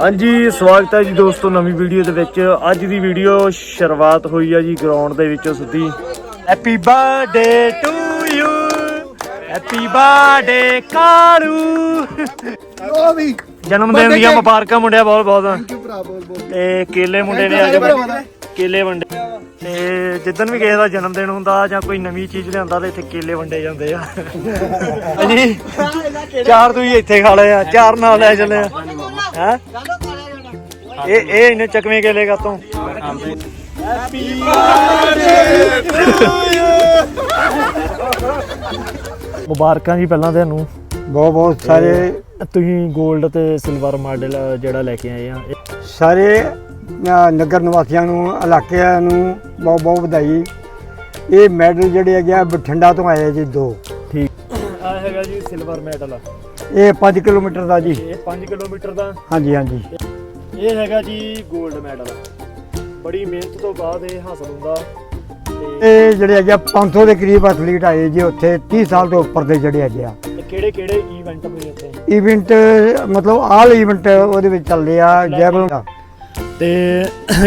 ਹਾਂਜੀ ਸਵਾਗਤ ਹੈ ਜੀ ਦੋਸਤੋ ਨਵੀਂ ਵੀਡੀਓ ਦੇ ਵਿੱਚ। ਅੱਜ ਦੀ ਵੀਡੀਓ ਸ਼ੁਰੂਆਤ ਹੋਈ ਹੈ ਜੀ ਗਰਾਊਂਡ ਦੇ ਵਿੱਚੋਂ ਸਿੱਧੀ। Happy birthday to you happy birthday Kalu. ਉਹ ਵੀ ਜਨਮ ਦਿਨ ਦੀਆਂ ਮੁਬਾਰਕਾਂ ਮੁੰਡਿਆ ਬਹੁਤ ਬਹੁਤ। ਕਿਉਂ ਭਰਾ ਬੋਲ ਬੋਲ ਤੇ ਕੇਲੇ ਮੁੰਡੇ ਨੇ ਅੱਜ ਕੇਲੇ ਵੰਡੇ ਤੇ ਜਿੱਦਨ ਵੀ ਕਿਸੇ ਦਾ ਜਨਮ ਦਿਨ ਹੁੰਦਾ ਜਾਂ ਕੋਈ ਨਵੀਂ ਚੀਜ਼ ਲਿਆਂਦਾ ਤੇ ਇੱਥੇ ਕੇਲੇ ਵੰਡੇ ਜਾਂਦੇ ਆ। ਹਾਂਜੀ। ਚਾਰ ਤੁਸੀਂ ਇੱਥੇ ਖਾ ਲਏ ਆ ਚਾਰ ਨਾਲ ਲੈ ਚੱਲੇ ਆ। ਹੈ? ਇਹ ਇਹ ਇਹਨੇ ਚੱਕਵੇਂ ਕਾ ਤੋਂ। ਮੁਬਾਰਕਾਂ ਜੀ ਪਹਿਲਾਂ ਤੁਹਾਨੂੰ ਬਹੁਤ ਬਹੁਤ ਸਾਰੇ ਤੁਸੀਂ 골ਡ ਤੇ ਸਿਲਵਰ ਮੈਡਲ ਜਿਹੜਾ ਲੈ ਕੇ ਆਏ ਆ। ਸਾਰੇ ਨਗਰ ਨਿਵਾਸੀਆਂ ਨੂੰ ਇਲਾਕਿਆਂ ਨੂੰ ਬਹੁਤ ਬਹੁਤ ਵਧਾਈ। ਇਹ ਮੈਡਲ ਜਿਹੜੇ ਹੈਗੇ ਆ ਬਠਿੰਡਾ ਤੋਂ ਆਏ ਜੀ ਦੋ। ਠੀਕ। ਆ ਹੈਗਾ ਜੀ ਸਿਲਵਰ ਮੈਡਲ ਇਹ 5 ਕਿਲੋਮੀਟਰ ਦਾ ਜੀ। ਇਹ 5 ਕਿਲੋਮੀਟਰ ਦਾ। ਹਾਂਜੀ ਹਾਂਜੀ। ਇਹ ਹੈਗਾ ਜੀ 골ਡ ਮੈਡਲ ਬੜੀ ਮਿਹਨਤ ਤੋਂ ਬਾਅਦ ਇਹ ਹਾਸਲ ਹੁੰਦਾ। ਇਹ ਜਿਹੜੇ ਹੈਗੇ ਆ 500 ਦੇ ਕਰੀਬ ਐਥਲੀਟ ਆਏ ਜੀ ਉੱਥੇ 30 ਸਾਲ ਤੋਂ ਉੱਪਰ ਦੇ ਜਿਹੜੇ ਹੈਗੇ ਆ। ਕਿਹੜੇ ਕਿਹੜੇ ਇਵੈਂਟ ਹੋਏ ਇੱਥੇ? ਇਵੈਂਟ ਮਤਲਬ ਆਲ ਇਵੈਂਟ ਉਹਦੇ ਵਿੱਚ ਚੱਲਦੇ ਆ ਜੈਵਲ ਤੇ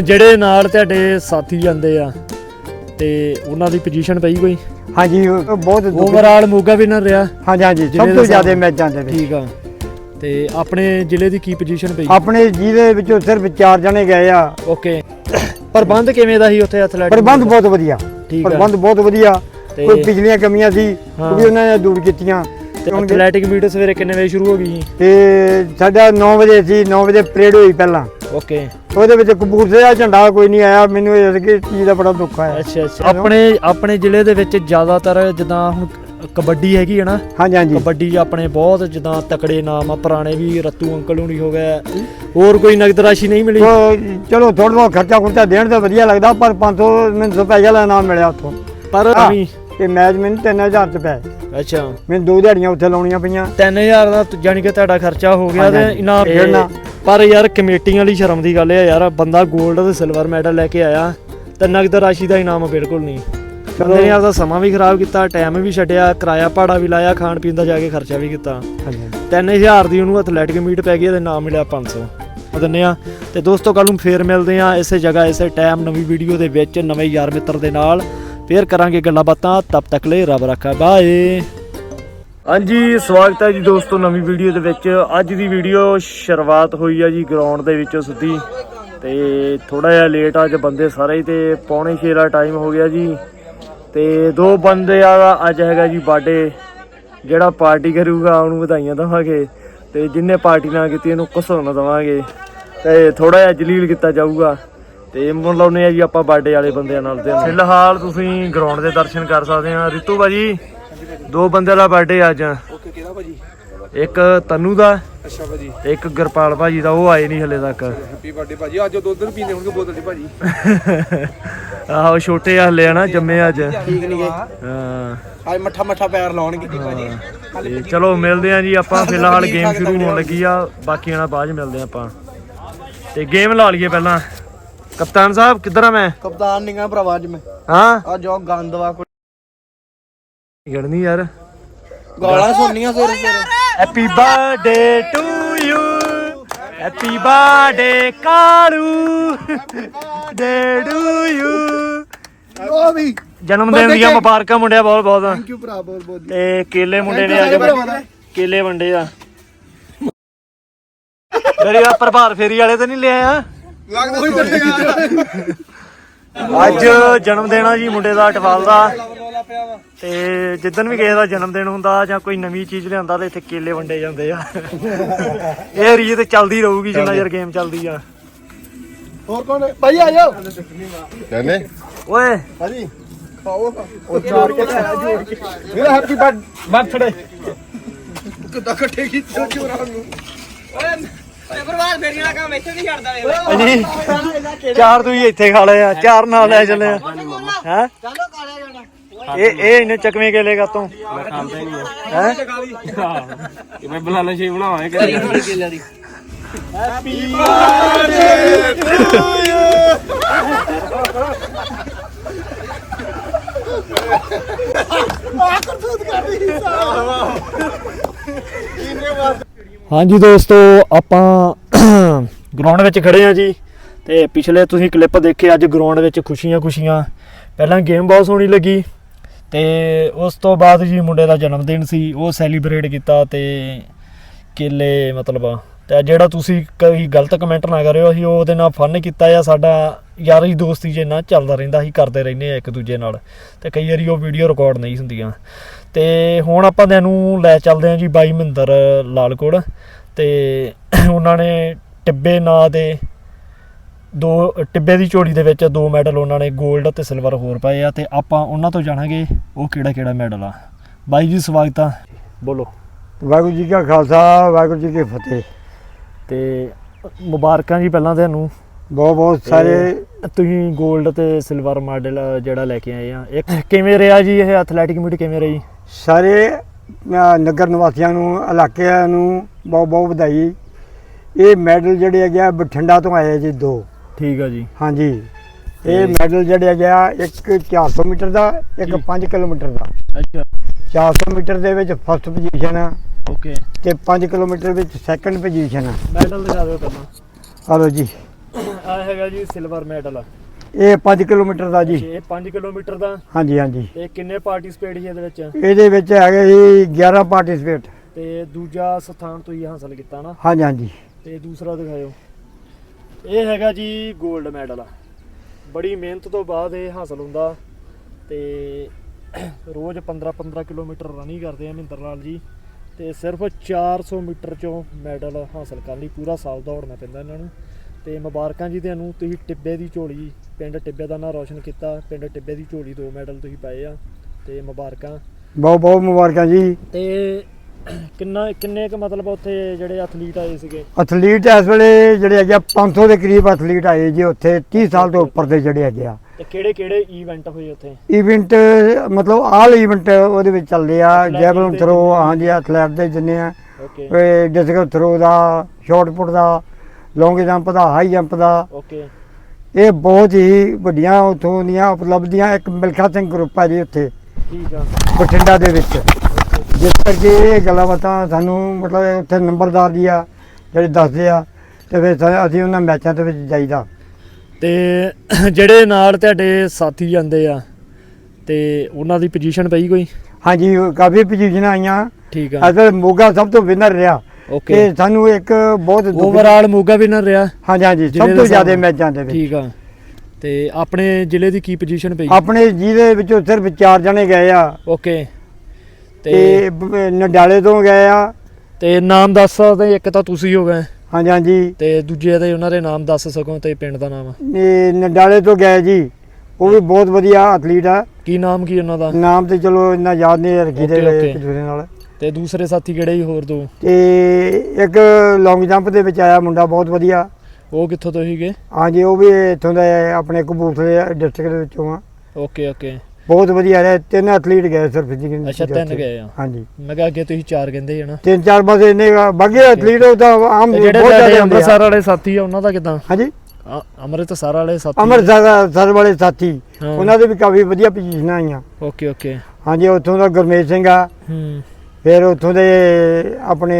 ਜਿਹੜੇ ਨਾਲ ਤੁਹਾਡੇ ਸਾਥੀ ਜਾਂਦੇ ਆ ਤੇ ਉਹਨਾਂ ਦੀ ਪੋਜੀਸ਼ਨ ਪਈ ਕੋਈ? ਹਾਂਜੀ ਉਹ ਬਹੁਤ ਦੁੱਖ- ਓਵਰਆਲ ਮੋਗਾ ਵਿਨਰ ਰਿਹਾ? ਹਾਂਜੀ ਹਾਂਜੀ ਜ਼ਿਲ੍ਹੇ ਸਭ ਦੇ ਤੋਂ ਜ਼ਿਆਦਾ ਮੈਚਾਂ ਦੇ ਵਿੱਚ। ਠੀਕ ਆ। ਤੇ ਆਪਣੇ ਜ਼ਿਲ੍ਹੇ ਦੀ ਕੀ ਪੋਜੀਸ਼ਨ ਪਈ? ਆਪਣੇ ਜਿਹਦੇ ਵਿੱਚੋਂ ਸਿਰਫ ਚਾਰ ਜਣੇ ਗਏ ਆ। ਓਕੇ ਪ੍ਰਬੰਧ ਕਿਵੇਂ ਦਾ ਸੀ ਉੱਥੇ ਐਥਲੈਟਿਕ ਪ੍ਰਬੰਧ ਬਹੁਤ ਵਧੀਆ। ਠੀਕ ਆ। ਪ੍ਰਬੰਧ ਬਹੁਤ ਵਧੀਆ। ਤੇ- ਕੋਈ ਪਿਛਲੀਆਂ ਕਮੀਆਂ ਸੀ। ਉਹ ਵੀ ਉਹਨਾਂ ਨੇ ਦੂਰ ਕੀਤੀਆਂ। ਤੇ ਐਥਲੈਟਿਕ ਮੀਟ ਸਵੇਰੇ ਕਿੰਨੇ ਵਜੇ ਸ਼ੁਰੂ ਹੋ ਗਈ ਸੀ? ਤੇ ਸਾਡਾ 9 ਵਜੇ ਸੀ 9 ਵਜੇ ਪਰੇਡ ਹੋਈ ਪਹਿਲਾਂ। ਓਕੇ। ਉਹਦੇ ਵਿੱਚ ਕਪੂਰਥਲੇ ਦਾ ਝੰਡਾ ਕੋਈ ਨਹੀਂ ਆਇਆ ਮੈਨੂੰ ਇਸ ਕੀ ਚੀਜ਼ ਦਾ ਬੜਾ ਦੁੱਖ ਆਇਆ। ਅੱਛਾ ਅੱਛਾ। ਆਪਣੇ ਆਪਣੇ ਜ਼ਿਲ੍ਹੇ ਦੇ ਵਿੱਚ ਜ਼ਿਆਦਾਤਰ ਜਿੱਦਾਂ ਹੁਣ ਕਬੱਡੀ ਹੈਗੀ ਹੈ ਨਾ ਹਾਂਜੀ ਹਾਂਜੀ। ਕਬੱਡੀ ਆਪਣੇ ਬਹੁਤ ਜਿੱਦਾਂ ਤਕੜੇ ਨਾਮ ਆ ਪੁਰਾਣੇ ਵੀ ਰੱਤੂ ਅੰਕਲ ਹੁਣੀ ਹੋ ਗਏ। ਹੋਰ ਕੋਈ ਨਗਦ ਰਾਸ਼ੀ ਨਹੀਂ ਮਿਲੀ? ਚਲੋ ਥੋੜਾ ਬਹੁਤ ਖਰਚਾ ਖੁਰਚਾ ਦੇਣ ਤਾਂ ਵਧੀਆ ਲੱਗਦਾ ਪਰ 500 ਮੈਨੂੰ ਸਪੈਸ਼ਲ ਇਨਾਮ ਮਿਲਿਆ ਉੱਥੋਂ। ਪਰ ਇਹ ਮੈਚ ਮੈਨੂੰ 3000 ਚ ਪਏ ਅੱਛਾ। ਮੈਨੂੰ ਦੋ ਦਿਹਾੜੀਆਂ ਉੱਥੇ ਲਾਉਣੀਆਂ ਪਈਆਂ। 3000 ਦਾ ਜਾਣੀ ਕਿ ਤੁਹਾਡਾ ਖਰਚਾ ਹੋ ਗਿਆ ਤੇ। ਇਨਾਮ ਖੇਡਣਾ। ਪਰ ਯਾਰ ਕਮੇਟੀਆਂ ਵਾਲੀ ਸ਼ਰਮ ਦੀ ਗੱਲ ਹੈ ਯਾਰ ਬੰਦਾ 골ਡ ਤੇ ਸਿਲਵਰ ਮੈਡਲ ਲੈ ਕੇ ਆਇਆ ਤੇ ਨਗਦ ਰਾਸ਼ੀ ਦਾ ਇਨਾਮ ਬਿਲਕੁਲ ਨਹੀਂ। ਬੰਦੇ ਨੇ ਆਪਦਾ ਸਮਾਂ ਵੀ ਖਰਾਬ ਕੀਤਾ ਟਾਈਮ ਵੀ ਛੱਡਿਆ ਕਿਰਾਇਆ ਭਾੜਾ ਵੀ ਲਾਇਆ ਖਾਣ ਪੀਣ ਦਾ ਜਾ ਕੇ ਖਰਚਾ ਵੀ ਕੀਤਾ। ਹਾਂਜੀ 3000 ਦੀ ਉਹਨੂੰ ਐਥਲੈਟਿਕ ਮੀਟ ਪੈ ਗਈ ਤੇ ਨਾਮ ਮਿਲਿਆ 500 ਉਹ ਦਿੰਨੇ ਆ ਤੇ ਦੋਸਤੋ ਕੱਲ ਨੂੰ ਫੇਰ ਮਿਲਦੇ ਆ ਇਸੇ ਜਗ੍ਹਾ ਇਸੇ ਟਾਈਮ ਨਵੀਂ ਵੀਡੀਓ ਦੇ ਵਿੱਚ ਨਵੇਂ ਯਾਰ ਮਿੱਤਰ ਦੇ ਨਾਲ। ਫੇਰ ਕਰਾਂਗੇ ਗੱਲਾਂ ਬਾਤਾਂ। ਤਬ ਤੱਕ ਲਈ ਰੱਬ ਰੱਖਾ। ਬਾਏ ਹਾਂਜੀ, ਸਵਾਗਤ ਹੈ ਜੀ ਦੋਸਤੋ ਨਵੀਂ ਵੀਡੀਓ ਦੇ ਵਿੱਚ। ਅੱਜ ਦੀ ਵੀਡੀਓ ਸ਼ੁਰੂਆਤ ਹੋਈ ਆ ਜੀ ਗਰਾਊਂਡ ਦੇ ਵਿੱਚੋਂ ਸਿੱਧੀ। ਤੇ ਥੋੜਾ ਜਿਹਾ ਲੇਟ ਅੱਜ ਬੰਦੇ ਸਾਰੇ ਹੀ ਤੇ ਪੌਣੇ 6 ਦਾ ਟਾਈਮ ਹੋ ਗਿਆ ਜੀ। ਤੇ ਦੋ ਬੰਦੇ ਦਾ ਅੱਜ ਹੈਗਾ ਜੀ ਬਰਥਡੇ ਜਿਹੜਾ ਪਾਰਟੀ ਕਰੂਗਾ ਉਹਨੂੰ ਵਧਾਈਆਂ ਦਵਾਂਗੇ। ਤੇ ਜਿੰਨੇ ਪਾਰਟੀ ਨਾ ਕੀਤੀ ਉਹਨੂੰ ਕੁਸੋਂ ਦਵਾਂਗੇ। ਤੇ ਥੋੜਾ ਜਿਹਾ ਜਲੀਲ ਕੀਤਾ ਜਾਊਗਾ। ਤੇ ਮੁੰਨ ਲਾਉਨੇ ਆ ਜੀ ਆਪਾਂ ਬਰਥਡੇ ਵਾਲੇ ਬੰਦਿਆਂ ਨਾਲ। ਤੇ ਫਿਲਹਾਲ ਤੁਸੀਂ ਗਰਾਊਂਡ ਦੇ ਦਰਸ਼ਨ ਕਰ ਸਕਦੇ ਆ। ਰਿਤੂ ਬਾਜੀ ਦੋ ਬੰਦਿਆਂ ਦਾ ਬਰਥਡੇ ਅੱਜ। ਓਕੇ ਕਿਹਦਾ ਭਾਜੀ? ਇੱਕ ਤਨੂ ਦਾ ਅੱਛਾ ਭਾਜੀ। ਇੱਕ ਗੁਰਪਾਲ ਭਾਜੀ ਦਾ ਉਹ ਆਏ ਨਹੀਂ ਹਲੇ ਤੱਕ। ਹੈਪੀ ਬਰਥਡੇ ਭਾਜੀ। ਅੱਜ ਦੁੱਧ ਵੀ ਪੀਂਦੇ ਹੋਣਗੇ ਬੋਤਲ ਦੀ ਭਾਜੀ। ਆਹੋ ਛੋਟੇ ਆ ਹਲੇ ਹਨਾ ਜੰਮੇ ਅੱਜ। ਠੀਕ ਨਹੀਂ ਗਏ ਹਾਂ। ਅੱਜ ਮੱਠਾ ਮੱਠਾ ਪੈਰ ਲਾਉਣਗੇ ਭਾਜੀ। ਚਲੋ ਮਿਲਦੇ ਆ ਜੀ ਆਪਾਂ। ਫਿਲਹਾਲ ਗੇਮ ਸ਼ੁਰੂ ਹੋਣ ਲੱਗੀ ਆ। ਬਾਕੀਆਂ ਨਾਲ ਬਾਅਦ ਮਿਲਦੇ ਆ ਆਪਾਂ। ਤੇ ਗੇਮ ਲਾ ਲਈਏ ਪਹਿਲਾਂ। ਕਪਤਾਨ ਸਾਹਿਬ ਕਿੱਧਰ ਆ ਮੈਂ? ਕਪਤਾਨ ਨਹੀਂ ਗਾ ਭਰਾਵਾ ਅੱਜ ਮੈਂ। ਹਾਂ? ਆ ਜੋ ਗੰਦ ਵਾ ਗੜਨੀ ਯਾਰ। ਗਾਲਾਂ ਸੁਣਨੀਆਂ ਸਵੇਰੇ ਸਵੇਰੇ happy birthday to you happy birthday Kalu. Day to you ਉਹ ਵੀ। ਜਨਮ ਦਿਨ ਦੀਆਂ ਮੁਬਾਰਕਾਂ ਮੁੰਡਿਆ ਬਹੁਤ ਬਹੁਤ। ਕਿਉਂ ਭਰਾ ਬੋਲ ਬੋਲ ਤੇ ਕੇਲੇ ਮੁੰਡੇ ਨੇ ਅੱਜ ਕੇਲੇ ਵੰਡੇ ਆ। ਮੇਰੇ ਆ ਪ੍ਰਭਾਰ ਫੇਰੀ ਵਾਲੇ ਤੇ ਨਹੀਂ ਲਿਆ ਅੱਜ ਜਨਮ ਦਿਨ ਆ ਜੀ ਮੁੰਡੇ ਦਾ ਅਟਵਾਲ ਦਾ। ਤੇ ਜਿੱਦਨ ਵੀ ਕਿਸੇ ਦਾ ਜਨਮ ਦਿਨ ਹੁੰਦਾ ਜਾਂ ਕੋਈ ਨਵੀਂ ਚੀਜ਼ ਲਿਆਂਦਾ ਤੇ ਇੱਥੇ ਕੇਲੇ ਵੰਡੇ ਜਾਂਦੇ ਆ। ਇਹ ਰੀਤ ਚੱਲਦੀ ਰਹੂਗੀ ਜਿੰਨਾ ਚਿਰ ਗੇਮ ਚੱਲਦੀ ਆ। ਹੋਰ ਕੌਣ ਭਾਈ ਆ ਜਾਓ। ਕਹਿੰਦੇ? ਓਏ। ਭਾਜੀ ਖਾਓ। ਉਹ ਚਾਰ ਕੇ ਜੋੜ ਕੇ। ਮੇਰਾ ਹੈਪੀ ਬਰਥਡੇ। ਕਿੱਦਾਂ ਇਕੱਠੇ ਕੀਤੇ ਚੋਰਾਂ ਨੂੰ? ਅਜੀ ਚਾਰ ਤੁਸੀਂ ਇੱਥੇ ਖਾ ਲਏ ਆ ਚਾਰ ਨਾਲ ਲੈ ਚੱਲੇ ਆ। ਹੈ? ਇਹ ਇਹ ਇਹਨੇ ਚੱਕਵੇਂ ਕੇਲੇ ਕਾ ਤੋਂ? ਹੈ ਮੈਂ ਬਲਾਨਾ ਸ਼ੇਕ ਬਣਾਵਾਂਗੇ ਹਾਂਜੀ ਦੋਸਤੋ ਆਪਾਂ ਗਰਾਊਂਡ ਵਿੱਚ ਖੜੇ ਆ ਜੀ ਤੇ ਪਿਛਲੇ ਤੁਸੀਂ ਕਲਿੱਪ ਦੇਖੇ ਅੱਜ ਗਰਾਊਂਡ ਵਿੱਚ ਖੁਸ਼ੀਆਂ ਖੁਸ਼ੀਆਂ ਪਹਿਲਾਂ ਗੇਮ ਬਹੁਤ ਸੋਹਣੀ ਲੱਗੀ। ਤੇ ਉਸ ਤੋਂ ਬਾਅਦ ਜੀ ਮੁੰਡੇ ਦਾ ਜਨਮ ਦਿਨ ਸੀ, ਉਹ ਸੈਲੀਬ੍ਰੇਟ ਕੀਤਾ ਤੇ ਕੇਲੇ ਮਤਲਬ, ਤੇ ਜਿਹੜਾ ਤੁਸੀਂ ਕਈ ਗਲਤ ਕਮੈਂਟ ਨਾ ਕਰਿਓ, ਅਸੀਂ ਉਹਦੇ ਨਾਲ ਫਨ ਕੀਤਾ ਆ, ਸਾਡਾ ਯਾਰੀ ਦੋਸਤੀ ਜੇ ਨਾ ਚੱਲਦਾ ਰਹਿੰਦਾ, ਅਸੀਂ ਕਰਦੇ ਰਹਿੰਦੇ ਆ ਇੱਕ ਦੂਜੇ ਨਾਲ, ਤੇ ਕਈ ਵਾਰੀ ਉਹ ਵੀਡੀਓ ਰਿਕਾਰਡ ਨਹੀਂ ਹੁੰਦੀਆਂ। ਤੇ ਹੁਣ ਆਪਾਂ ਤੁਹਾਨੂੰ ਲੈ ਚੱਲਦੇ ਹਾਂ ਜੀ ਬਾਈ ਮਹਿੰਦਰ ਲਾਲਕੋੜ ਤੇ ਉਹਨਾਂ ਨੇ ਟਿੱਬੇ ਨਾਂ ਦੇ ਦੋ ਟਿੱਬੇ ਦੀ ਝੋਲੀ ਦੇ ਵਿੱਚ ਦੋ ਮੈਡਲ ਉਹਨਾਂ ਨੇ 골ਡ ਤੇ ਸਿਲਵਰ ਹੋਰ ਪਾਏ ਆ ਤੇ ਆਪਾਂ ਉਹਨਾਂ ਤੋਂ ਜਾਣਾਂਗੇ ਉਹ ਕਿਹੜਾ ਕਿਹੜਾ ਮੈਡਲ ਆ। ਬਾਈ ਜੀ ਸਵਾਗਤ ਆ। ਬੋਲੋ। ਵਾਹਿਗੁਰੂ ਜੀ ਕਾ ਖਾਲਸਾ ਵਾਹਿਗੁਰੂ ਜੀ ਕੀ ਫਤਿਹ। ਤੇ ਮੁਬਾਰਕਾਂ ਜੀ ਪਹਿਲਾਂ ਤੁਹਾਨੂੰ। ਬਹੁਤ ਬਹੁਤ ਸਾਰੇ ਤੁਸੀਂ 골ਡ ਤੇ ਸਿਲਵਰ ਮੈਡਲ ਜਿਹੜਾ ਲੈ ਕੇ ਆਏ ਆ। ਇੱਕ ਕਿਵੇਂ ਰਿਹਾ ਜੀ ਇਹ ਐਥਲੈਟਿਕ ਮੀਟ ਕਿਵੇਂ ਰਹੀ? ਸਾਰੇ ਨਗਰ ਨਿਵਾਸੀਆਂ ਨੂੰ ਇਲਾਕਿਆਂ ਨੂੰ ਬਹੁਤ ਬਹੁਤ ਵਧਾਈ। ਇਹ ਮੈਡਲ ਜਿਹੜੇ ਹੈਗੇ ਬਠਿੰਡਾ ਤੋਂ ਆਏ ਜੀ ਦੋ। ਠੀਕ ਆ ਜੀ। ਹਾਂਜੀ। ਇਹ ਮੈਡਲ ਜਿਹੜੇ ਹੈਗੇ ਆ ਇੱਕ 400 ਮੀਟਰ ਦਾ ਇੱਕ ਜੀ। 5 ਕਿਲੋਮੀਟਰ ਦਾ। ਅੱਛਾ। 400 ਮੀਟਰ ਦੇ ਵਿੱਚ ਫਸਟ ਪੋਜੀਸ਼ਨ ਆ ਓਕੇ। ਤੇ 5 ਕਿਲੋਮੀਟਰ ਵਿੱਚ ਸੈਕੰਡ ਪੋਜੀਸ਼ਨ ਆ। ਮੈਡਲ ਦਿਖਾ ਦਿਓ ਪਹਿਲਾਂ। ਹਲੋ ਜੀ। ਆ ਹੈਗਾ ਜੀ ਸਿਲਵਰ ਮੈਡਲ ਇਹ 5 ਕਿਲੋਮੀਟਰ ਦਾ ਜੀ। ਇਹ 5 ਕਿਲੋਮੀਟਰ ਦਾ। ਹਾਂਜੀ ਹਾਂਜੀ। ਤੇ ਕਿੰਨੇ ਪਾਰਟਿਸਿਪੇਟ ਸੀ ਇਹਦੇ ਵਿੱਚ? ਇਹਦੇ ਵਿੱਚ ਹੈਗੇ ਜੀ 11 ਪਾਰਟਿਸਪੇਟ ਤੇ ਦੂਜਾ ਸਥਾਨ ਤੁਸੀਂ ਹਾਸਲ ਕੀਤਾ ਨਾ? ਹਾਂਜੀ ਹਾਂਜੀ। ਤੇ ਦੂਸਰਾ ਦਿਖਾਇਓ। ਇਹ ਹੈਗਾ ਜੀ 골ਡ ਮੈਡਲ ਬੜੀ ਮਿਹਨਤ ਤੋਂ ਬਾਅਦ ਇਹ ਹਾਸਲ ਹੁੰਦਾ ਤੇ ਰੋਜ਼ 15-15 ਕਿਲੋਮੀਟਰ ਰਨਿੰਗ ਕਰਦੇ ਆ ਮਹਿੰਦਰ ਲਾਲ ਜੀ ਤੇ ਸਿਰਫ 400 ਮੀਟਰ ਚੋਂ ਮੈਡਲ ਹਾਸਲ ਕਰਨ ਲਈ ਪੂਰਾ ਸਾਲ ਦੌੜਨਾ ਪੈਂਦਾ ਇਹਨਾਂ ਨੂੰ। ਤੇ ਮੁਬਾਰਕਾਂ ਜੀ ਤੁਹਾਨੂੰ ਤੁਸੀਂ ਟਿੱਬੇ ਦੀ ਝੋਲੀ ਪਿੰਡ ਟਿੱਬੇ ਦਾ ਨਾਂ ਰੋਸ਼ਨ ਕੀਤਾ ਪਿੰਡ ਟਿੱਬੇ ਦੀ ਝੋਲੀ ਦੋ ਮੈਡਲ ਤੁਸੀਂ ਪਾਏ ਆ ਤੇ ਮੁਬਾਰਕਾਂ। ਬਹੁਤ ਬਹੁਤ ਮੁਬਾਰਕਾਂ ਜੀ। ਤੇ ਕਿੰਨਾ ਕਿੰਨੇ ਕੁ ਮਤਲਬ ਉੱਥੇ ਜਿਹੜੇ ਐਥਲੀਟ ਆਏ ਸੀਗੇ? ਐਥਲੀਟ ਇਸ ਵੇਲੇ ਜਿਹੜੇ ਹੈਗੇ ਆ 500 ਦੇ ਕਰੀਬ ਐਥਲੀਟ ਆਏ ਜੀ ਉੱਥੇ 30 ਸਾਲ ਤੋਂ ਉੱਪਰ ਦੇ ਜਿਹੜੇ ਹੈਗੇ ਆ। ਤੇ ਕਿਹੜੇ ਕਿਹੜੇ ਇਵੈਂਟ ਹੋਏ ਉੱਥੇ? ਇਵੈਂਟ ਮਤਲਬ ਆਲ ਇਵੈਂਟ ਉਹਦੇ ਵਿੱਚ ਚੱਲਦੇ ਆ ਜੈਵਲਿਨ ਥਰੋ ਹਾਂਜੀ ਐਥਲੈਟ ਦੇ ਜਿੰਨੇ ਆ। ਓਕੇ ਡਿਸਕਸ ਥਰੋ ਦਾ ਸ਼ਾਰਟ ਪੁੱਟ ਦਾ ਲੌਂਗ ਜੰਪ ਦਾ ਹਾਈ ਜੰਪ ਦਾ। ਓਕੇ ਇਹ ਬਹੁਤ ਹੀ ਵੱਡੀਆਂ ਉਥੋਂ ਦੀਆਂ ਉਪਲਬਧੀਆਂ ਇੱਕ ਮਿਲਖਾ ਸਿੰਘ ਗਰੁੱਪ ਆ ਜੀ ਉੱਥੇ ਠੀਕ ਆ। ਬਠਿੰਡਾ ਦੇ ਵਿੱਚ। ਜਿਸ ਕਰਕੇ ਇਹ ਗੱਲਾਂ ਬਾਤਾਂ ਸਾਨੂੰ ਮਤਲਬ ਉੱਥੇ ਨੰਬਰਦਾਰ ਜੀ ਆ ਜਿਹੜੇ ਦੱਸਦੇ ਆ ਤੇ ਫਿਰ ਸਾ- ਅਸੀਂ ਉਹਨਾਂ ਮੈਚਾਂ ਦੇ ਵਿੱਚ ਜਾਈਦਾ। ਤੇ ਜਿਹੜੇ ਨਾਲ ਤੁਹਾਡੇ ਸਾਥੀ ਜਾਂਦੇ ਆ ਤੇ ਉਹਨਾਂ ਦੀ ਪੋਜੀਸ਼ਨ ਪਈ ਕੋਈ? ਹਾਂਜੀ ਉਹ ਕਾਫੀ ਪੋਜੀਸ਼ਨਾਂ ਆਈਆਂ। ਠੀਕ ਆ। ਅਸਲ ਮੋਗਾ ਸਭ ਤੋਂ ਵਿਨਰ ਰਿਹਾ। ਓਕੇ ਤੇ ਸਾਨੂੰ ਇੱਕ ਬਹੁਤ ਦੁੱਖ- ਓਵਰਆਲ ਮੋਗਾ ਵਿਨਰ ਰਿਹਾ। ਹਾਂਜੀ ਹਾਂਜੀ ਜ਼ਿਲ੍ਹੇ ਸਭ ਦੇ ਤੋਂ ਹਿਸਾਬ ਜ਼ਿਆਦਾ ਨਾਲ। ਮੈਚਾਂ ਦੇ ਵਿੱਚ। ਠੀਕ ਆ। ਤੇ ਆਪਣੇ ਜ਼ਿਲ੍ਹੇ ਦੀ ਕੀ ਪੋਜੀਸ਼ਨ ਪਈ? ਆਪਣੇ ਜਿਹਦੇ ਵਿੱਚੋਂ ਸਿਰਫ ਚਾਰ ਜਣੇ ਗਏ ਆ। ਓਕੇ ਤੇ ਬ- ਨਡਾਲੇ ਤੋਂ ਗਏ ਆ। ਤੇ ਨਾਮ ਦੱਸ ਸਕਦੇ ਇੱਕ ਤਾਂ ਤੁਸੀਂ ਹੋ ਗਏ। ਹਾਂਜੀ ਹਾਂਜੀ। ਤੇ ਦੂਜੇ ਦੇ ਉਹਨਾਂ ਦੇ ਨਾਮ ਦੱਸ ਸਕੋ ਤੇ ਪਿੰਡ ਦਾ ਨਾਮ। ਇਹ ਨਡਾਲੇ ਤੋਂ ਗਏ ਜੀ। ਉਹ ਵੀ ਬਹੁਤ ਵਧੀਆ ਐਥਲੀਟ ਆ। ਕੀ ਨਾਮ ਕੀ ਉਹਨਾਂ ਦਾ? ਨਾਮ ਤੇ ਚਲੋ ਇੰਨਾ ਯਾਦ ਨਹੀਂ ਰੱਖੀਦੇ ਓਕੇ, ਓਕੇ। ਇੱਕ ਦੂਸਰੇ ਨਾਲ। ਤੇ ਦੂਸਰੇ ਸਾਥੀ ਕਿਹੜੇ ਸੀ ਹੋਰ ਦੋ? ਤੇ ਇੱਕ ਲੌਂਗ ਜੰਪ ਦੇ ਵਿੱਚ ਆਇਆ ਮੁੰਡਾ ਬਹੁਤ ਵਧੀਆ। ਉਹ ਕਿੱਥੋਂ ਤੋਂ ਸੀਗੇ? ਹਾਂਜੀ ਉਹ ਵੀ ਇੱਥੋਂ ਦਾ ਹੈ, ਆਪਣੇ ਕਪੂਰਥਲੇ ਡਿਸਟ੍ਰਿਕਟ ਦੇ ਵਿੱਚੋਂ ਆ। ਓਕੇ ਓਕੇ ਬਹੁਤ ਵਧੀਆ ਰਿਹਾ ਤਿੰਨ ਐਥਲੀਟ ਗਏ ਸਿਰਫ ਜੀ ਅੱਛਾ ਤਿੰਨ ਗਏ ਆ ਹਾਂਜੀ। ਮੈਂ ਕਿਹਾ ਅੱਗੇ ਤੁਸੀਂ ਚਾਰ ਕਹਿੰਦੇ ਹਨਾ? ਤਿੰਨ ਚਾਰ ਬਸ ਇੰਨੇ ਬਾਕੀ ਐਥਲੀਟ ਉਹ ਤਾਂ ਆਮ ਬਹੁਤ ਜ਼ਿਆਦਾ। ਅੰਮ੍ਰਿਤਸਰ ਵਾਲੇ ਸਾਥੀ ਆ ਉਹਨਾਂ ਦਾ ਕਿਦਾਂ? ਹਾਂਜੀ। ਅੰਮ੍ਰਿਤਸਰ ਵਾਲੇ ਸਾਥੀ ਅੰਮ੍ਰਿਤਸਰ ਸਰ ਵਾਲੇ ਸਾਥੀ। ਉਹਨਾਂ ਦੇ ਵੀ ਕਾਫੀ ਵਧੀਆ ਪੋਜੀਸ਼ਨਾਂ ਆਈਆਂ। Okay okay. ਹਾਂਜੀ ਉੱਥੋਂ ਦਾ ਗੁਰਮੇਜ ਸਿੰਘ ਆ। ਹੂੰ। ਫਿਰ ਉੱਥੋਂ ਦੇ ਆਪਣੇ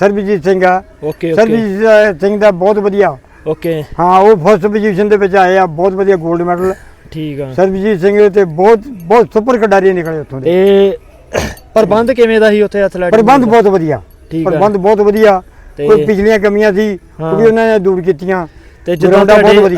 ਸਰਬਜੀਤ ਸਿੰਘ ਆ। Okay okay. ਸਰਬਜੀਤ ਸਿੰਘ ਦਾ ਬਹੁਤ ਵਧੀਆ। ਓਕੇ। ਹਾਂ ਉਹ ਫਸਟ ਪੋਜੀਸ਼ਨ ਦੇ ਵਿੱਚ ਆਏ ਆ ਬਹੁਤ ਵਧੀਆ 골ਡ ਮੈਡਲ ਠੀਕ ਆ। ਸਰਬਜੀਤ ਸਿੰਘ ਤੇ ਬਹੁਤ ਬਹੁਤ ਸੁਪਰ ਖਿਡਾਰੀ ਨਿਕਲੇ ਉੱਥੋਂ ਦੇ। ਤੇ ਪ੍ਰਬੰਧ ਕਿਵੇਂ ਦਾ ਸੀ ਉੱਥੇ ਐਥਲੈਟਿਕ ਪ੍ਰਬੰਧ ਬਹੁਤ ਵਧੀਆ। ਠੀਕ ਆ। ਪ੍ਰਬੰਧ ਬਹੁਤ ਵਧੀਆ। ਕੋਈ ਪਿਛਲੀਆਂ ਕਮੀਆਂ ਸੀ। ਉਹ ਵੀ ਉਹਨਾਂ ਨੇ ਦੂਰ ਕੀਤੀਆਂ। ਤੇ ਜਦੋਂ।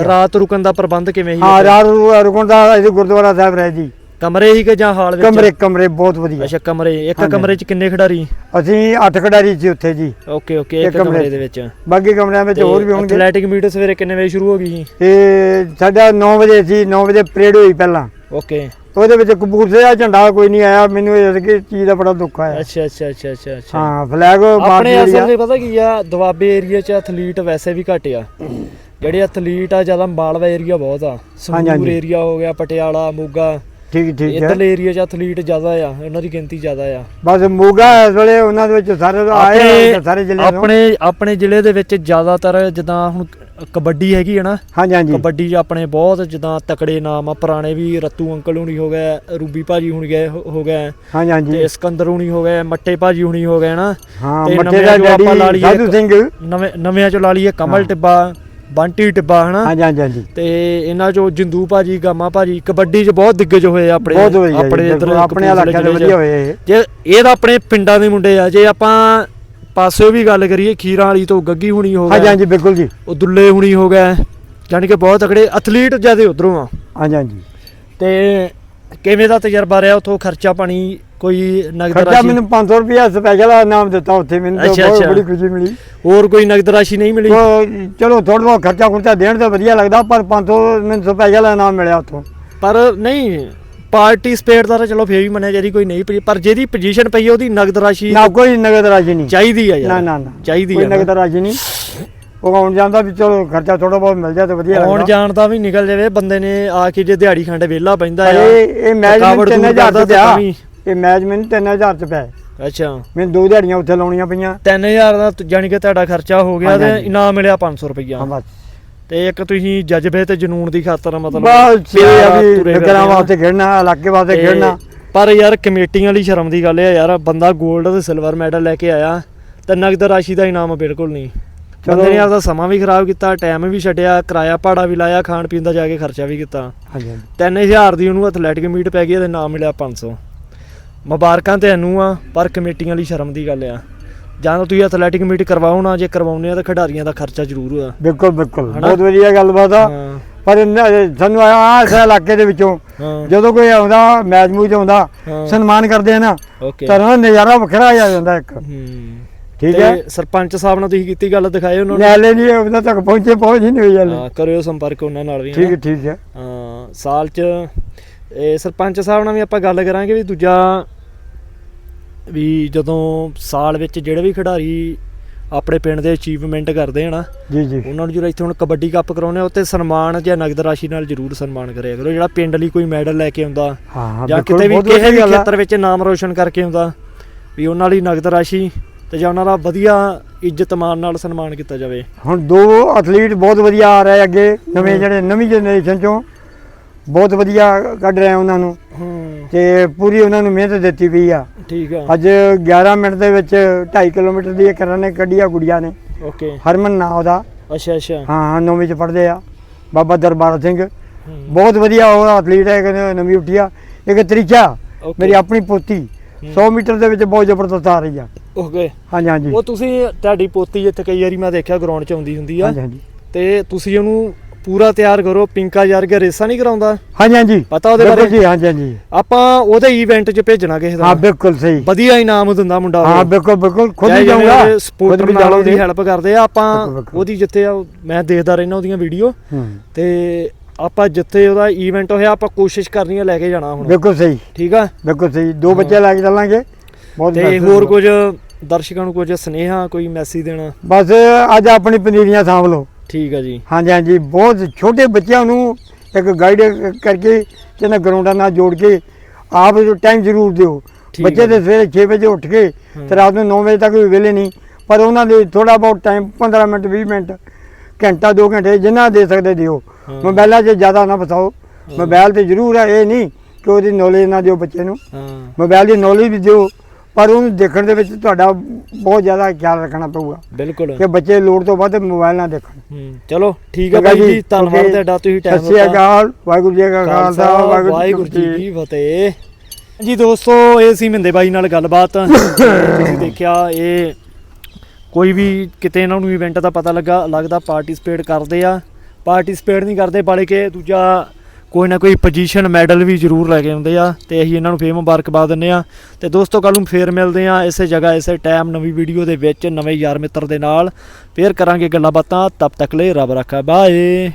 ਰਾਤ ਰੁਕਣ ਦਾ ਪ੍ਰਬੰਧ ਕਿਵੇਂ ਸੀ ਹਾਂ? ਰਾਤ ਰੁਕਣ ਦਾ ਇਹ ਗੁਰਦੁਆਰਾ ਸਾਹਿਬ ਰਹਿ ਜੀ। ਕਮਰੇ ਹੀ ਕਿ ਜਾਂ ਹਾਲ ਵਿੱਚ? ਕਮਰੇ ਕਮਰੇ ਬਹੁਤ ਵਧੀਆ। ਅੱਛਾ ਕਮਰੇ ਇੱਕ। ਕਮਰੇ 'ਚ ਕਿੰਨੇ ਖਿਡਾਰੀ? ਅਸੀਂ ਅੱਠ ਖਿਡਾਰੀ ਸੀ ਉੱਥੇ ਜੀ। ਓਕੇ ਓਕੇ ਇੱਕ ਕਮਰੇ ਦੇ ਵਿੱਚ। ਬਾਕੀ ਕਮਰਿਆਂ ਵਿੱਚ ਹੋਰ ਵੀ ਹੋਣਗੇ। ਐਥਲੈਟਿਕ ਮੀਟ ਸਵੇਰੇ ਕਿੰਨੇ ਵਜੇ ਸ਼ੁਰੂ ਹੋ ਗਈ ਇਹ ਸਾਡਾ 9 ਵਜੇ ਸੀ 9 ਵਜੇ ਪਰੇਡ ਹੋਈ ਪਹਿਲਾਂ। ਓਕੇ। ਉਹਦੇ ਵਿੱਚ ਕਪੂਰਥਲੇ ਦਾ ਝੰਡਾ ਕੋਈ ਨਹੀਂ ਆਇਆ ਮੈਨੂੰ ਇਸ ਕੀ ਚੀਜ਼ ਦਾ ਬੜਾ ਦੁੱਖ ਆਇਆ। ਅੱਛਾ ਅੱਛਾ ਅੱਛਾ ਅੱਛਾ ਅੱਛਾ। ਹਾਂ ਫਲੈਗ ਆਪਣੇ ਅਸਲ ਤੇ ਪਤਾ ਕੀ ਆ ਦੁਆਬੇ ਏਰੀਆ 'ਚ ਐਥਲੀਟ ਵੈਸੇ ਵੀ ਘੱਟ ਆ। ਜਿਹੜੇ ਐਥਲੀਟ ਆ ਜ਼ਿਆਦਾ ਮਾਲਵਾ ਏਰੀਆ ਬਹੁਤ ਆ। ਸੰਗਰੂਰ। ਏਰੀਆ ਹੋ ਗਿਆ ਪਟਿਆਲਾ ਮੋਗਾ। ਠੀਕ ਠੀਕ ਹੈ। ਇਧਰਲੇ ਏਰੀਆ 'ਚ ਐਥਲੀਟ ਜ਼ਿਆਦਾ ਆ ਉਹਨਾਂ ਦੀ ਗਿਣਤੀ ਜ਼ਿਆਦਾ ਆ। ਬਸ ਮੋਗਾ ਇਸ ਵੇਲੇ ਉਹਨਾਂ ਦੇ ਵਿੱਚ ਸਾਰੇ ਆਏ ਸਾਰੇ ਜ਼ਿਲ੍ਹੇ ਤੋਂ ਆਪਣੇ ਆਪਣੇ ਜ਼ਿਲ੍ਹੇ ਦੇ ਵਿੱਚ ਜ਼ਿਆਦਾਤਰ ਜਿੱਦਾਂ ਹੁਣ ਕਬੱਡੀ ਹੈਗੀ ਹੈ ਨਾ। ਹਾਂਜੀ ਹਾਂਜੀ। ਕਬੱਡੀ 'ਚ ਆਪਣੇ ਬਹੁਤ ਜਿੱਦਾਂ ਤਕੜੇ ਨਾਮ ਆ ਪੁਰਾਣੇ ਵੀ ਰੱਤੂ ਅੰਕਲ ਹੁਣੀ ਹੋ ਗਏ ਰੂਬੀ ਭਾਜੀ ਹੁਣੀ ਗਏ ਹੋ ਗਏ। ਹਾਂਜੀ ਹਾਂਜੀ। ਤੇ ਸਿਕੰਦਰ ਹੁਣੀ ਹੋ ਗਏ ਮੱਟੇ ਭਾਜੀ ਹੁਣੀ ਹੋ ਗਏ ਨਾ ਹਾਂ ਨਵਿਆਂ ਦਾ ਡੈਡੀ ਸਾਧੂ ਸਿੰਘ। ਨਵੇਂ ਨਵਿਆਂ ਚੋਂ ਲਾ ਲਈਏ ਕਮਲ। ਟਿੱਬਾ। ਬੰਟੀ ਟਿੱਬਾ ਹਨਾ? ਹਾਂਜੀ ਹਾਂਜੀ ਹਾਂਜੀ। ਤੇ ਇਹਨਾਂ ਚੋਂ ਜਿੰਦੂ ਭਾਜੀ ਗਾਮਾ ਭਾਜੀ ਕਬੱਡੀ 'ਚ ਬਹੁਤ ਦਿੱਗਜ ਹੋਏ ਆਪਣੇ ਬਹੁਤ ਵਧੀਆ ਜੀ, ਆਪਣੇ ਬਿਲਕੁਲ, ਇਲਾਕਿਆਂ ਦੇ। ਵਧੀਆ ਹੋਏ ਇਹ। ਜੇ ਇਹ ਤਾਂ ਆਪਣੇ ਪਿੰਡਾਂ ਦੇ ਮੁੰਡੇ ਆ ਜੇ ਆਪਾਂ ਪਾਸਿਓ ਵੀ ਗੱਲ ਕਰੀਏ ਖੀਰਾਂ ਵਾਲੀ ਤੋਂ ਗੱਗੀ ਹੁਣੀ ਹੋ ਹਾਂਜੀ ਗਏ। ਹਾਂਜੀ ਬਿਲਕੁਲ ਜੀ। ਉਹ ਦੁੱਲੇ ਹੁਣੀ ਹੋ ਗਏ। ਜਾਣੀ ਕਿ ਬਹੁਤ ਤਕੜੇ ਐਥਲੀਟ ਜਿਆਦੇ ਉਧਰੋਂ ਆ। ਹਾਂਜੀ ਹਾਂਜੀ। ਤੇ ਕਿਵੇਂ ਦਾ ਤਜਰਬਾ ਰਿਹਾ ਉਥੋਂ ਖਰਚਾ ਪਾਣੀ? ਕੋਈ ਨਗਦ ਖਰਚਾ ਰਾਸ਼ੀ ਮੈਨੂੰ 500 ਰੁਪਇਆ ਸਪੈਸ਼ਲ ਨਾਮ ਦਿੱਤਾ ਉੱਥੇ ਮੈਨੂੰ ਤਾਂ ਅੱਛਾ, ਬਹੁਤ ਅੱਛਾ। ਬੜੀ ਖੁਸ਼ੀ ਮਿਲੀ। ਹੋਰ ਕੋਈ ਨਗਦ ਰਾਸ਼ੀ ਨਹੀਂ ਮਿਲੀ? ਉਹ ਚਲੋ ਥੋੜਾ ਬਹੁਤ ਖਰਚਾ ਖੁਰਚਾ ਦੇਣ ਤਾਂ ਵਧੀਆ ਲੱਗਦਾ ਪਰ 500 ਮੈਨੂੰ ਸਪੈਸ਼ਲ ਨਾਮ ਮਿਲਿਆ ਉੱਥੋਂ। ਪਰ ਨਹੀਂ ਪਾਰਟੀ ਸਪੇਟ ਦਾ ਤਾਂ ਚਲੋ ਫੇਰ ਵੀ ਮੰਨਿਆ ਜਿਹੜੀ ਕੋਈ ਨਹੀਂ ਪਈ ਪਰ ਜਿਹਦੀ ਪੋਜੀਸ਼ਨ ਪਈ ਉਹਦੀ ਨਗਦ ਰਾਸ਼ੀ ਨਾ ਕੋਈ ਨਗਦ ਰਾਜੀ ਨਹੀਂ। ਚਾਹੀਦੀ ਆ ਯਾਰ ਨਾ ਨਾ ਨਾ। ਚਾਹੀਦੀ ਕੋਈ ਆ ਨਾ। ਨਗਦ ਰਾਜੀ ਨਹੀਂ। ਉਹ ਆਉਣ ਜਾਂਦਾ ਵੀ ਚਲੋ ਖਰਚਾ ਥੋੜਾ ਬਹੁਤ ਮਿਲ ਜਾ ਤੇ ਵਧੀਆ ਆਉਣ ਲੱਗਦਾ ਜਾਣ ਦਾ ਵੀ ਨਿਕਲ ਜਾਵੇ ਬੰਦੇ ਨੇ ਆ ਕੇ ਜੇ ਦਿਹਾੜੀ ਖੰਡ ਵਿਹਲਾ ਪੈਂਦਾ ਪਰ ਆ ਇਹ ਇਹ ਮੈਚ ਮੈਨੂੰ ਥਕਾਵਟ ਦੂਰ 3000 ਕਰਦਾ ਚ ਤਾਂ ਪਿਆ ਵੀ। ਇਹ ਮੈਚ ਮੈਨੂੰ 3000 ਚ ਪਿਆ ਅੱਛਾ। ਮੈਨੂੰ ਦੋ ਦਿਹਾੜੀਆਂ ਉੱਥੇ ਲਾਉਣੀਆਂ ਪਈਆਂ। 3000 ਦਾ ਤ- ਜਾਣੀ ਕਿ ਤੁਹਾਡਾ ਖਰਚਾ ਹੋ ਗਿਆ ਤੇ। ਇਨਾਮ ਮਿਲਿਆ 500 ਰੁਪਈਆ। ਹਾਂ ਬਸ। ਤੇ ਇੱਕ ਤੁਸੀਂ ਜਜ਼ਬੇ ਤੇ ਜਨੂਨ ਦੀ ਖਾਤਰ ਮਤਲਬ ਬਸ ਵੀ ਨਗਰਾਂ। ਵਾਸਤੇ ਖੇਡਣਾ ਇਲਾਕੇ ਵਾਸਤੇ ਤੇ ਖੇਡਣਾ। ਪਰ ਯਾਰ ਕਮੇਟੀਆਂ ਵਾਲੀ ਸ਼ਰਮ ਦੀ ਗੱਲ ਹੈ ਯਾਰ ਬੰਦਾ 골ਡ ਤੇ ਸਿਲਵਰ ਮੈਡਲ ਲੈ ਕੇ ਆਇਆ ਤੇ ਨਗਦ ਰਾਸ਼ੀ ਦਾ ਇਨਾਮ ਬਿਲਕੁਲ ਨਹੀਂ। ਬੰਦੇ ਨੇ ਆਪਦਾ ਸਮਾਂ ਵੀ ਖਰਾਬ ਕੀਤਾ ਟਾਈਮ ਵੀ ਛੱਡਿਆ ਕਿਰਾਇਆ ਭਾੜਾ ਵੀ ਲਾਇਆ ਖਾਣ ਪੀਣ ਦਾ ਜਾ ਕੇ ਖਰਚਾ ਵੀ ਕੀਤਾ। ਹਾਂਜੀ 3000 ਦੀ ਉਹਨੂੰ ਐਥਲੈਟਿਕ ਮੀਟ ਪੈ ਗਈ ਤੇ ਨਾਮ ਮਿਲਿਆ 500 ਮੁਬਾਰਕਾਂ ਤੇ ਇਹਨੂੰ ਆ ਪਰ ਕਮੇਟੀਆਂ ਵਾਲੀ ਸ਼ਰਮ ਦੀ ਗੱਲ ਆ। ਜਾਂ ਤਾਂ ਤੁਸੀਂ ਐਥਲੈਟਿਕ ਮੀਟ ਕਰਵਾਓ ਨਾ ਜੇ ਕਰਵਾਉਂਦੇ ਆ ਤਾਂ ਖਿਡਾਰੀਆਂ ਦਾ ਖਰਚਾ ਜ਼ਰੂਰ ਆ। ਬਿਲਕੁਲ ਬਿਲਕੁਲ। ਹਨਾ? ਬਹੁਤ ਵਧੀਆ ਗੱਲਬਾਤ ਆ। ਹਾਂ। ਪਰ ਸਾਨੂੰ ਆ ਇਸ ਇਲਾਕੇ ਦੇ ਵਿੱਚੋਂ। ਹਾਂ। ਜਦੋਂ ਕੋਈ ਆਉਂਦਾ ਮੈਚ ਮੂਚ ਆਉਂਦਾ ਹਾਂ। ਸਨਮਾਨ ਕਰਦੇ ਆ ਨਾ ਓਕੇ। ਤਾਂ ਉਹਦਾ ਨਜ਼ਾਰਾ ਵੱਖਰਾ ਆ ਜਾਂਦਾ ਇੱਕ। ਹੂੰ। ਠੀਕ ਹੈ ਤੇ ਸਰਪੰਚ ਸਾਹਿਬ ਨਾਲ ਤੁਸੀਂ ਕੀਤੀ ਗੱਲ ਦਿਖਾਏ ਉਹਨਾਂ ਨੂੰ? ਨਾਲੇ ਨਹੀਂ ਉਹਨਾਂ ਤੱਕ ਪਹੁੰਚੇ ਪਹੁੰਚ ਹੀ ਨਹੀਂ ਹੋਈ ਹਾਲੇ। ਹਾਂ ਕਰਿਓ ਸੰਪਰਕ ਉਹਨਾਂ ਨਾਲ ਵੀ ਠੀਕ ਹਨਾ। ਠੀਕ ਹੈ। ਹਾਂ ਸਾਲ ਚ ਇਹ ਸਰਪੰਚ ਸਾਹਿਬ ਨਾਲ ਵੀ ਆਪਾਂ ਗੱਲ ਕਰਾਂਗੇ ਵੀ ਦੂਜਾ ਵੀ ਜਦੋਂ ਸਾਲ ਵਿੱਚ ਜਿਹੜੇ ਵੀ ਖਿਡਾਰੀ ਆਪਣੇ ਪਿੰਡ ਦੇ ਅਚੀਵਮੈਂਟ ਕਰਦੇ ਆ ਨਾ ਜੀ ਜੀ ਉਹਨਾਂ ਨੂੰ ਜਿਹੜਾ ਇੱਥੇ ਹੁਣ ਕਬੱਡੀ ਕੱਪ ਕਰਾਉਨੇ ਉੱਤੇ ਸਨਮਾਨ ਜਾਂ ਨਗਦ ਰਾਸ਼ੀ ਨਾਲ ਜ਼ਰੂਰ ਸਨਮਾਨ ਕਰਿਆ ਕਰੋ ਜਿਹੜਾ ਪਿੰਡ ਲਈ ਕੋਈ ਮੈਡਲ ਲੈ ਕੇ ਆਉਂਦਾ ਹਾਂ ਜਾਂ ਕਿਤੇ ਵੀ ਕਿਸੇ ਵੀ। ਖੇਤਰ ਵਿੱਚ ਨਾਮ ਰੋਸ਼ਨ ਕਰਕੇ ਆਉਂਦਾ ਵੀ ਉਹਨਾਂ ਲਈ ਨਗਦ ਰਾਸ਼ੀ ਤੇ ਜਾਂ ਉਹਨਾਂ ਦਾ ਵਧੀਆ ਇੱਜ਼ਤ ਮਾਨ ਨਾਲ ਸਨਮਾਨ ਕੀਤਾ ਜਾਵੇ ਹੁਣ ਦੋ ਐਥਲੀਟ ਬਹੁਤ ਵਧੀਆ ਆ ਰਹੇ ਅੱਗੇ ਨਵੇਂ। ਜਿਹੜੇ ਨਵੀਂ ਜਨਰੇਸ਼ਨ ਚੋਂ ਬਹੁਤ ਵਧੀਆ ਕੱਢ ਰਹੇ ਉਹਨਾਂ ਨੂੰ। ਤੇ ਪੂਰੀ ਉਹਨਾਂ ਨੂੰ ਮਿਹਨਤ ਦਿੱਤੀ ਪਈ ਆ। ਠੀਕ ਆ। ਅੱਜ 11 ਮਿੰਟ ਦੇ ਵਿੱਚ 2.5 ਕਿਲੋਮੀਟਰ ਦੀ ਇੱਕ ਰਨ ਕੱਢੀ ਆ ਗੁੜੀਆ ਨੇ। ਓਕੇ। ਹਰਮਨ ਨਾਂ ਉਹਦਾ। ਅੱਛਾ ਅੱਛਾ। ਹਾਂ ਨੌਵੀਂ ਚ ਪੜ੍ਹਦੇ ਆ। ਬਾਬਾ ਦਰਬਾਰ ਸਿੰਘ। ਬਹੁਤ ਵਧੀਆ ਉਹ ਐਥਲੀਟ ਹੈ ਕਿ ਨਵੀਂ ਉੱਠੀ ਆ। ਇੱਕ ਤਰੀਕਾ ਮੇਰੀ ਆਪਣੀ ਪੋਤੀ 100 ਮੀਟਰ ਦੇ ਵਿੱਚ ਬਹੁਤ ਜ਼ਬਰਦਸਤ ਆ ਰਹੀ ਆ। ਓਕੇ। ਹਾਂਜੀ ਹਾਂਜੀ। ਉਹ ਤੁਸੀਂ ਤੁਹਾਡੀ ਪੋਤੀ ਇੱਥੇ ਕਈ ਵਾਰੀ ਮੈਂ ਦੇਖਿਆ ਗਰਾਊਂਡ 'ਚ ਆਉਂਦੀ ਹੁੰਦੀ ਆ। ਹਾਂਜੀ ਹਾਂਜੀ। ਤੇ ਤੁਸੀਂ ਉਹਨੂੰ ਪੂਰਾ ਤਿਆਰ ਕਰੋ ਪਿੰਕਾ ਯਾਰ ਕੇ ਰੇਸਾਂ ਨਹੀਂ ਕਰਾਉਂਦਾ? ਹਾਂਜੀ ਹਾਂਜੀ। ਪਤਾ ਉਹਦੇ ਬਾਰੇ? ਜੀ ਹਾਂਜੀ ਹਾਂਜੀ। ਆਪਾਂ ਉਹਦੇ ਇਵੈਂਟ 'ਚ ਭੇਜਣਾ ਕਿਸੇ ਹਾਂ ਦਾ ਬਿਲਕੁਲ ਸਹੀ। ਵਧੀਆ ਇਨਾਮ ਦਿੰਦਾ ਮੁੰਡਾ ਹਾਂ ਬਿਲਕੁਲ ਬਿਲਕੁਲ। ਖੁਦ ਹੀ ਜਾਊਂਗਾ। ਸਪੋਰਟਰ ਵੀ ਨਾਲ ਉਹਦੀ। ਹੈਲਪ ਕਰਦੇ ਆ। ਆਪਾਂ। ਉਹਦੀ ਜਿੱਥੇ ਆ ਮੈਂ ਦੇਖਦਾ ਰਹਿਣਾ ਉਹਦੀਆਂ ਵੀਡੀਓ ਹੂੰ। ਤੇ ਆਪਾਂ ਜਿੱਥੇ ਉਹਦਾ ਇਵੈਂਟ ਹੋਇਆ ਆਪਾਂ ਕੋਸ਼ਿਸ਼ ਕਰਨੀ ਆ ਲੈ ਕੇ ਜਾਣਾ ਹੁਣ। ਬਿਲਕੁਲ ਸਹੀ। ਠੀਕ ਆ? ਬਿਲਕੁਲ ਸਹੀ। ਦੋ ਬੱਚੇ ਲੈ ਕੇ ਚੱਲਾਂਗੇ। ਬਹੁਤ ਤੇ ਹੋਰ। ਕੁਝ ਦਰਸ਼ਕਾਂ ਨੂੰ ਕੁਝ ਸੁਨੇਹਾ ਕੋਈ ਮੈਸੇਜ ਦੇਣਾ? ਬਸ ਅੱਜ ਆਪਣੀ ਪਨੀਰੀਆਂ ਸਾਂਭ ਲਓ। ਠੀਕ ਆ ਜੀ। ਹਾਂਜੀ ਹਾਂਜੀ ਬਹੁਤ ਛੋਟੇ ਬੱਚਿਆਂ ਨੂੰ ਇੱਕ ਗਾਈਡ ਕਰਕੇ ਤੇ ਨਾ ਗਰਾਊਂਡਾਂ ਨਾਲ ਜੋੜ ਕੇ ਆਪ ਟਾਈਮ ਜ਼ਰੂਰ ਦਿਓ। ਬੱਚੇ ਹੈ ਦੇ ਸਵੇਰੇ 6 ਵਜੇ ਉੱਠ ਕੇ ਤੇ ਰਾਤ ਨੂੰ 9 ਵਜੇ ਤੱਕ ਵੀ ਵਿਹਲੇ ਨਹੀਂ ਪਰ ਉਹਨਾਂ ਦੇ ਥੋੜਾ ਬਹੁਤ ਟਾਈਮ 15 ਮਿੰਟ 20 ਮਿੰਟ ਘੰਟਾ 2 ਘੰਟੇ ਜਿੰਨਾ ਦੇ ਸਕਦੇ ਦਿਓ। ਹਾਂ। ਮੋਬਾਈਲਾਂ 'ਚ ਜ਼ਿਆਦਾ ਨਾ ਫਸਾਓ। ਮੋਬਾਈਲ ਤੇ ਜ਼ਰੂਰ ਹੈ ਇਹ ਨਹੀਂ ਕਿ ਉਹਦੀ ਨੌਲੇਜ ਨਾ ਦਿਓ ਬੱਚੇ ਨੂੰ। ਹਾਂ। ਮੋਬਾਈਲ ਦੀ ਨੌਲੇਜ ਵੀ ਦਿਓ। ਪਰ ਉਹਨੂੰ ਦੇਖਣ ਦੇ ਵਿੱਚ ਤੁਹਾਡਾ ਬਹੁਤ ਜ਼ਿਆਦਾ ਖਿਆਲ ਰੱਖਣਾ ਪਊਗਾ ਬਿਲਕੁਲ। ਕਿ ਬੱਚੇ ਲੋੜ ਤੋਂ ਵੱਧ ਮੋਬਾਈਲ ਨਾ ਦੇਖਣ। ਹੂੰ ਚਲੋ ਠੀਕ ਚੰਗਾ ਭਾਈ ਜੀ ਧੰਨਵਾਦ। ਤੁਹਾਡਾ ਤੁਸੀਂ ਟਾਈਮ ਸਤਿ ਸ਼੍ਰੀ ਅਕਾਲ ਵਾਹਿਗੁਰੂ ਜੀ ਕਾ ਖਾਲਸਾ ਵਾਹਿਗੁਰੂ ਜੀ ਕੀ ਕੀ ਫਤਿਹ। ਜੀ ਦੋਸਤੋ ਇਹ ਸੀ ਮਿੰਦੇ ਬਾਈ ਨਾਲ ਗੱਲਬਾਤ। ਤੁਸੀਂ ਦੇਖਿਆ ਇਹ ਕੋਈ ਵੀ ਕਿਤੇ ਇਹਨਾਂ ਨੂੰ ਇਵੈਂਟ ਦਾ ਪਤਾ ਲੱਗਾ ਲੱਗਦਾ ਪਾਰਟਿਸਿਪੇਟ ਕਰਦੇ ਆ। ਪਾਰਟਿਸਿਪੇਟ ਨਹੀਂ ਕਰਦੇ ਬਾਲੇ ਕਿ ਦੂਜਾ ਕੋਈ ਨਾ ਕੋਈ ਪੋਜੀਸ਼ਨ ਮੈਡਲ ਵੀ ਜ਼ਰੂਰ ਲੈ ਕੇ ਆਉਂਦੇ ਆ ਤੇ ਅਸੀਂ ਇਹਨਾਂ ਨੂੰ ਫੇਰ ਮੁਬਾਰਕਬਾਦ ਦਿੰਦੇ ਆ ਤੇ ਦੋਸਤੋ ਕੱਲ ਨੂੰ ਫੇਰ ਮਿਲਦੇ ਆ ਇਸੇ ਜਗ੍ਹਾ, ਇਸੇ ਟਾਈਮ ਨਵੀਂ ਵੀਡੀਓ ਦੇ ਵਿੱਚ ਨਵੇਂ ਯਾਰ ਮਿੱਤਰ ਦੇ ਨਾਲ। ਫੇਰ ਕਰਾਂਗੇ ਗੱਲਾਂ ਬਾਤਾਂ। ਤਬ ਤੱਕ ਲਈ ਰੱਬ ਰੱਖਾ। ਬਾਏ